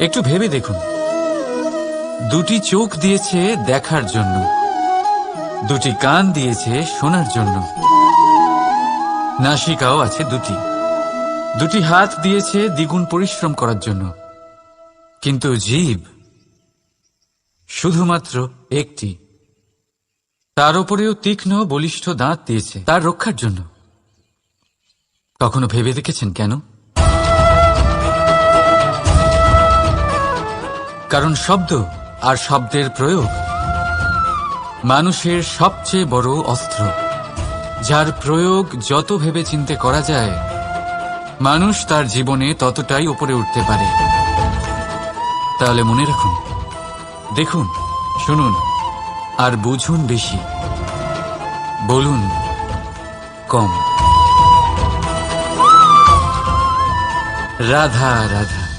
একটু ভেবে দেখুন। দুটি চোখ দিয়েছে দেখার জন্য। দুটি কান দিয়েছে শোনার জন্য। নাসিকাও আছে দুটি। দুটি হাত দিয়েছে দ্বিগুণ পরিশ্রম করার জন্য। কিন্তু জীব শুধুমাত্র একটি। তার উপরেও তীক্ষ্ণ, বলিষ্ঠ দাঁত দিয়েছে। তার রক্ষার জন্য। কখনো ভেবে দেখেছেন কেন? কারণ শব্দ আর শব্দের প্রয়োগ মানুষের সবচেয়ে বড় অস্ত্র। যার প্রয়োগ যত ভেবে চিনতে করা যায়, মানুষ তার জীবনে ততটাই উপরে উঠতে পারে। তাহলে মনে রাখুন, দেখুন, শুনুন, আর বুঝুন বেশি। বলুন, কম। রাধা রাধা।